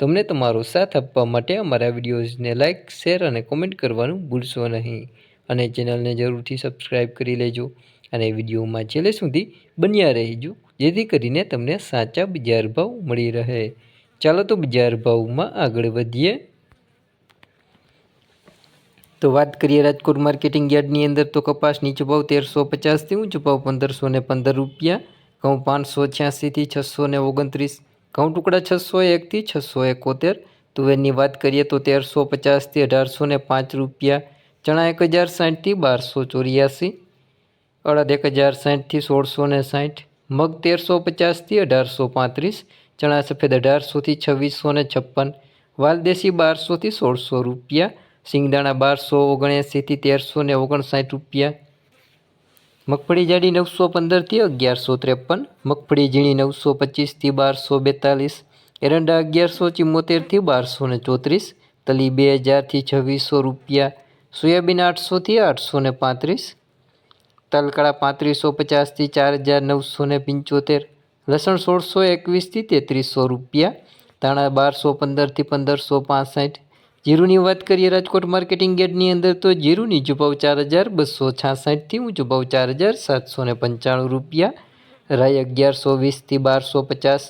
તમને તમારો સાથ આપવા માટે અમારા વિડીયોઝને લાઇક શેર અને કોમેન્ટ કરવાનું ભૂલશો નહીં. અને ચેનલને જરૂરથી સબસ્ક્રાઈબ કરી લેજો અને વિડીયોમાં છેલ્લે સુધી બન્યા રહેજો, જેથી કરીને તમને સાચા બજાર ભાવ મળી રહે. ચાલો તો બજાર ભાવમાં આગળ વધીએ. તો વાત કરીએ રાજકોટ માર્કેટિંગ યાર્ડની અંદર તો કપાસ નીચો ભાવ તેરસો પચાસથી ઊંચો ભાવ પંદરસો ને પંદર રૂપિયા, ઘઉં પાંચસો છ્યાસીથી છસો ને ઓગણત્રીસ ઘઉં ટુકડા છસો એકથી છસો એકોતેર. તુવેરની વાત કરીએ તો તેરસો પચાસથી અઢારસો ને પાંચ રૂપિયા. ચણા એક હજાર સાઠથી બારસો ચોર્યાસી. અડદ એક હજાર સાઠથી સોળસો ને સાઠ. મગ તેરસો પચાસથી અઢારસો પાંત્રીસ. ચણા સફેદ અઢારસોથી છવ્વીસો ને છપ્પન. વાલદેશી બારસોથી સોળસો રૂપિયા. સિંગદાણા બારસો ઓગણએંસીથી તેરસો ને ઓગણસાઠ રૂપિયા. મગફળી જાડી નવસો પંદરથી અગિયારસો ત્રેપન, મગફળી ઝીણી નવસો પચીસથી બારસો બેતાલીસ, એરંડા અગિયારસો ચિમ્મોતેરથી બારસો ને ચોત્રીસ, તલી બે હજારથી છવ્વીસો રૂપિયા, સોયાબીન આઠસોથી આઠસો ને પાંત્રીસ તલકડા પાંત્રીસો પચાસથી ચાર હજાર નવસો ને પંચોતેર, લસણ સોળસો એકવીસથી તેત્રીસો રૂપિયા, ધાણા બારસો પંદરથી પંદરસો પાસઠ જીરુની વાત કરીએ રાજકોટ માર્કેટિંગ યાર્ડની અંદર તો જીરુની ભાવ ચાર હજાર બસો છાસઠથી ઊંચો ભાવ ચાર હજાર સાતસો ને પંચાણું રૂપિયા, રાઈ અગિયારસો વીસથી બારસો પચાસ,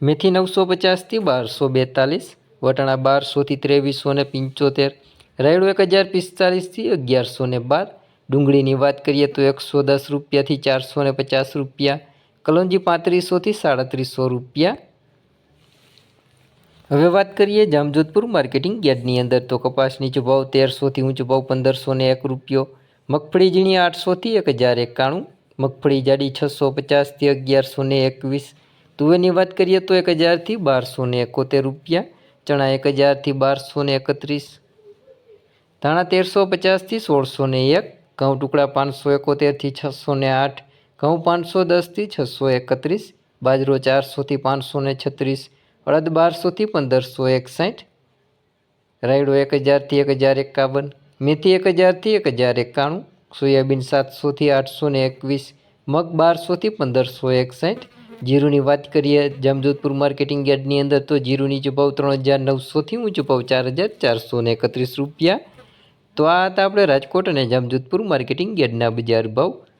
મેથી નવસો પચાસથી બારસો બેતાલીસ, વટાણા બારસોથી ત્રેવીસો ને પંચોતેર, રાયડો એક હજાર પિસ્તાલીસથી અગિયારસો ને બાર, ડુંગળીની વાત કરીએ તો એકસો દસ રૂપિયાથી ચારસો ને પચાસ રૂપિયા, કલોંજી પાંત્રીસોથી સાડત્રીસો રૂપિયા હવે વાત કરીએ જામજોધપુર માર્કેટિંગ યાર્ડની અંદર. તો કપાસ નીચો તેરસોથી ઊંચો ભાવ પંદરસો ને એક રૂપિયો, મગફળી ઝીણી આઠસોથી એક હજાર એકાણું, મગફળી જાડી છસો પચાસથી અગિયારસો ને એકવીસ, તુવેરની વાત કરીએ તો એક હજારથી બારસો ને એકોતેર રૂપિયા, ચણા એક હજારથી બારસો ને એકત્રીસ, ધાણા તેરસો પચાસથી સોળસો ને એક, ઘઉં ટુકડા પાંચસો એકોતેરથી છસો ને આઠ, ઘઉં પાંચસો દસથી છસો એકત્રીસ, બાજરો ચારસોથી પાંચસો ને છત્રીસ અડદ બારસોથી પંદરસો એકસાઠ. રાયડો એક હજારથી એક હજાર એકાવન મેથી એક હજારથી એક હજાર એકાણું સોયાબીન સાતસોથી આઠસો ને એકવીસ, મગ બારસોથી પંદરસો એકસાઠ. જીરુની વાત કરીએ જામજોધપુર માર્કેટિંગ યાર્ડની અંદર તો જીરુની ભાવ ત્રણ હજાર નવસોથી ઊંચો ભાવ ચાર હજાર ચારસો ને એકત્રીસ રૂપિયા. તો આ હતા આપણે રાજકોટ અને જામજોધપુર માર્કેટિંગ યાર્ડના બજાર ભાવ.